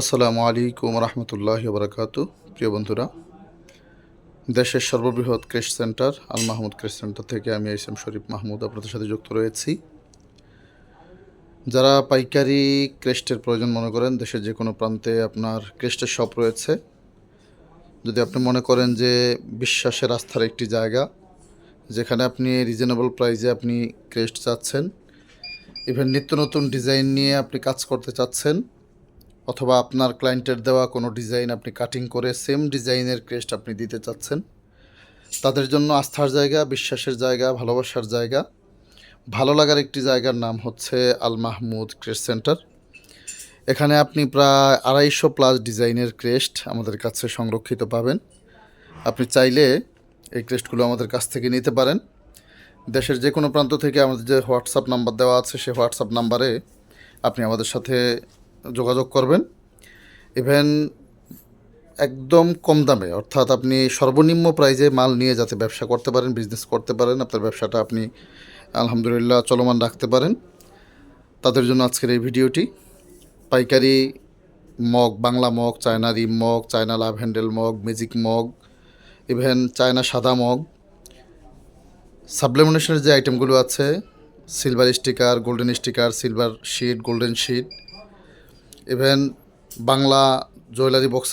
আসসালামু আলাইকুম রহমতুল্লাহ বরকাত প্রিয় বন্ধুরা, দেশের সর্ববৃহৎ crest centre, Al Mahmud crest centre থেকে আমি এসএম শরীফ মাহমুদ আপনাদের সাথে যুক্ত রয়েছি। যারা পাইকারি ক্রেস্টের প্রয়োজন মনে করেন, দেশের যে কোনো প্রান্তে আপনার ক্রেস্টের শপ রয়েছে, যদি আপনি মনে করেন যে বিশ্বাসের আস্থার একটি জায়গা, যেখানে আপনি রিজনেবল প্রাইসে আপনি ক্রেস্ট চাচ্ছেন ইভেন নিত্য নতুন ডিজাইন নিয়ে আপনি কাজ করতে চাচ্ছেন অথবা আপনার ক্লায়েন্টের দেওয়া কোনো ডিজাইন আপনি কাটিং করে সেম ডিজাইনের ক্রেস্ট আপনি দিতে চাচ্ছেন। তাদের জন্য আস্থার জায়গা, বিশ্বাসের জায়গা, ভালোবাসার জায়গা। ভালো লাগার একটি জায়গার নাম হচ্ছে আল মাহমুদ ক্রেস্ট সেন্টার এখানে আপনি প্রায় আড়াইশো প্লাস ডিজাইনের ক্রেস্ট আমাদের কাছে সংরক্ষিত পাবেন। আপনি চাইলে এই ক্রেস্টগুলো আমাদের কাছ থেকে নিতে পারেন। দেশের যে কোনো প্রান্ত থেকে আমাদের যে হোয়াটসঅ্যাপ নাম্বার দেওয়া আছে সেই হোয়াটসঅ্যাপ নাম্বারে আপনি আমাদের সাথে যোগাযোগ করবেন। ইভেন একদম কম দামে, অর্থাৎ আপনি সর্বনিম্ন প্রাইজে মাল নিয়ে যাতে ব্যবসা করতে পারেন বিজনেস করতে পারেন, আপনার ব্যবসাটা আপনি আলহামদুলিল্লাহ চলমান রাখতে পারেন। তাদের জন্য আজকের এই ভিডিওটি। পাইকারি mug, Bangla mug China rim mug, China love handle mug magic mug even China সাদা মগ। সাবলিমিনেশনের যে আইটেমগুলো আছে silver sticker golden sticker silver sheet golden sheet even Bangla jewellery box